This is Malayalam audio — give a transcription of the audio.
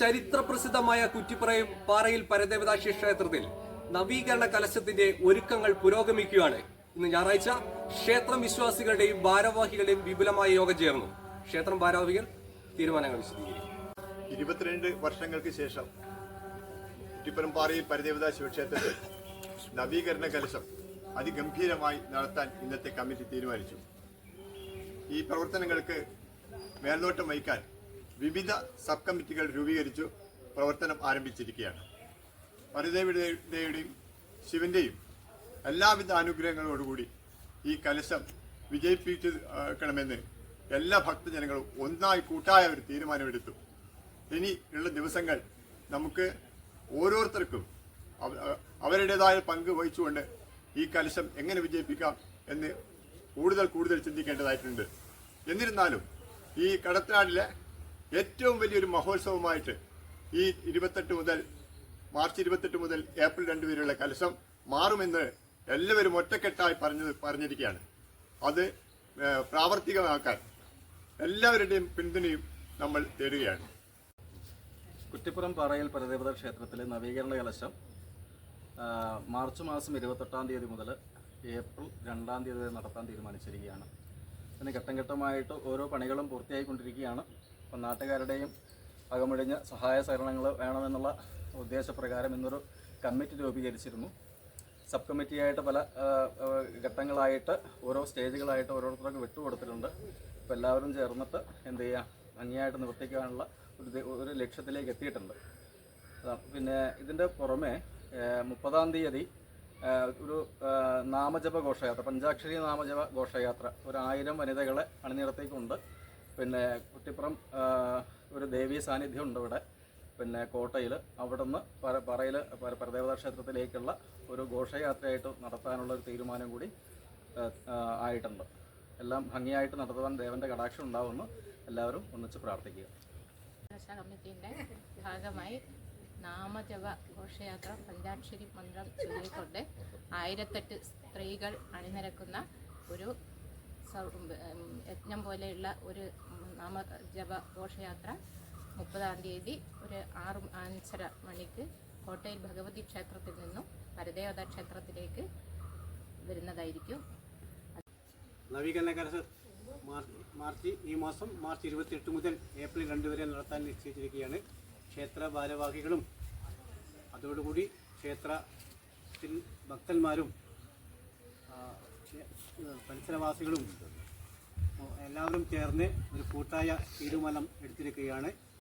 ചരിത്രപ്രസിദ്ധമായ കുറ്റിപ്പുറയും പാറയിൽ പരദേവതാക്ഷി ക്ഷേത്രത്തിൽ നവീകരണ കലശത്തിന്റെ ഒരുക്കങ്ങൾ പുരോഗമിക്കുകയാണ്. ഇന്ന് ഞായറാഴ്ച ക്ഷേത്രം വിശ്വാസികളുടെയും ഭാരവാഹികളുടെയും വിപുലമായ യോഗം ചേർന്നു. ക്ഷേത്രം ഭാരവാഹികൾ തീരുമാനങ്ങൾ വിശദീകരിക്കും. ഇരുപത്തിരണ്ട് വർഷങ്ങൾക്ക് ശേഷം കുറ്റിപ്പുറം പാറയിൽ പരദേവതാ ശിവക്ഷേത്രത്തിൽ നവീകരണ കലശം അതിഗംഭീരമായി നടത്താൻ ഇന്നത്തെ കമ്മിറ്റി തീരുമാനിച്ചു. ഈ പ്രവർത്തനങ്ങൾക്ക് മേൽനോട്ടം വഹിക്കാൻ വിവിധ സബ് കമ്മിറ്റികൾ രൂപീകരിച്ചു പ്രവർത്തനം ആരംഭിച്ചിരിക്കുകയാണ്. പരദേവിയുടെയും ശിവന്റെയും എല്ലാവിധ അനുഗ്രഹങ്ങളോടുകൂടി ഈ കലശം വിജയിപ്പിക്കണമെന്ന് എല്ലാ ഭക്തജനങ്ങളും ഒന്നായി കൂട്ടായ ഒരു തീരുമാനമെടുത്തു. ഇനി ഉള്ള ദിവസങ്ങൾ നമുക്ക് ഓരോരുത്തർക്കും അവ- അവരുടേതായ പങ്ക് വഹിച്ചുകൊണ്ട് ഈ കലശം എങ്ങനെ വിജയിപ്പിക്കാം എന്ന് കൂടുതൽ കൂടുതൽ ചിന്തിക്കേണ്ടതായിട്ടുണ്ട്. എന്നിരുന്നാലും ഈ കടത്തനാടിലെ ഏറ്റവും വലിയൊരു മഹോത്സവമായിട്ട് ഈ ഇരുപത്തെട്ട് മുതൽ മാർച്ച് ഇരുപത്തെട്ട് മുതൽ ഏപ്രിൽ രണ്ട് വരെയുള്ള കലശം മാറുമെന്ന് എല്ലാവരും ഒറ്റക്കെട്ടായി പറഞ്ഞത് പറഞ്ഞിരിക്കുകയാണ്. അത് പ്രാവർത്തികമാക്കാൻ എല്ലാവരുടെയും പിന്തുണയും നമ്മൾ തേടുകയാണ്. കുറ്റിപ്പുറം പാറയിൽ പരദേവത ക്ഷേത്രത്തിലെ നവീകരണ കലശം മാർച്ച് മാസം ഇരുപത്തെട്ടാം തീയതി മുതൽ ഏപ്രിൽ രണ്ടാം തീയതി വരെ നടത്താൻ തീരുമാനിച്ചിരിക്കുകയാണ്. അതിന് ഘട്ടം ഘട്ടമായിട്ട് ഓരോ പണികളും പൂർത്തിയായിക്കൊണ്ടിരിക്കുകയാണ്. അപ്പം നാട്ടുകാരുടെയും അകമൊഴിഞ്ഞ സഹായ സഹകരണങ്ങൾ വേണമെന്നുള്ള ഉദ്ദേശപ്രകാരം ഇന്നൊരു കമ്മിറ്റി രൂപീകരിച്ചിരുന്നു. സബ് കമ്മിറ്റിയായിട്ട് പല ഘട്ടങ്ങളായിട്ട് ഓരോ സ്റ്റേജുകളായിട്ട് ഓരോരുത്തർക്ക് വിട്ടുകൊടുത്തിട്ടുണ്ട്. അപ്പോൾ എല്ലാവരും ചേർന്നിട്ട് എന്ത് ചെയ്യുക ഭംഗിയായിട്ട് നിവർത്തിക്കാനുള്ള ഒരു ഒരു ലക്ഷ്യത്തിലേക്ക് എത്തിയിട്ടുണ്ട്. പിന്നെ ഇതിന്റെ പുറമെ മുപ്പതാം തീയതി ഒരു നാമജപ ഘോഷയാത്ര പഞ്ചാക്ഷരി നാമജപ ഘോഷയാത്ര ഒരു വനിതകളെ അണിനിരത്തിക്കൊണ്ട് പിന്നെ കുറ്റിപ്പുറം ഒരു ദേവീ സാന്നിധ്യം ഉണ്ട് ഇവിടെ. പിന്നെ കോട്ടയിൽ അവിടുന്ന് പര പറയിൽ പരദേവതാ ക്ഷേത്രത്തിലേക്കുള്ള ഒരു ഘോഷയാത്രയായിട്ട് നടത്താനുള്ള ഒരു തീരുമാനം കൂടി ആയിട്ടുണ്ട്. എല്ലാം ഭംഗിയായിട്ട് നടത്തുവാൻ ദേവന്റെ കടാക്ഷം ഉണ്ടാവുമെന്ന് എല്ലാവരും ഒന്നിച്ച് പ്രാർത്ഥിക്കുക. കമ്മിറ്റിന്റെ ഭാഗമായി നാമജപ ഘോഷയാത്ര പഞ്ചാക്ഷരി മന്ത്രം ചൊല്ലിക്കൊണ്ട് ആയിരത്തെട്ട് സ്ത്രീകൾ അണിനിരക്കുന്ന ഒരു യജ്ഞം പോലെയുള്ള ഒരു നാമജപ ഘോഷയാത്ര മുപ്പതാം തീയതി ഒരു ആറ് അഞ്ചര മണിക്ക് കോട്ടയിൽ ഭഗവതി ക്ഷേത്രത്തിൽ നിന്നും പരദേവത ക്ഷേത്രത്തിലേക്ക് വരുന്നതായിരിക്കും. നവീകരണ മാർച്ച് ഈ മാസം മാർച്ച് ഇരുപത്തിയെട്ട് മുതൽ ഏപ്രിൽ രണ്ട് വരെ നടത്താൻ നിശ്ചയിച്ചിരിക്കുകയാണ് ക്ഷേത്ര ഭാരവാഹികളും. അതോടുകൂടി ക്ഷേത്രത്തിൽ ഭക്തന്മാരും പരിസരവാസികളും എല്ലാവരും ചേർന്ന് ഒരു കൂട്ടായ തീരുമാനം എടുത്തിരിക്കുകയാണ്.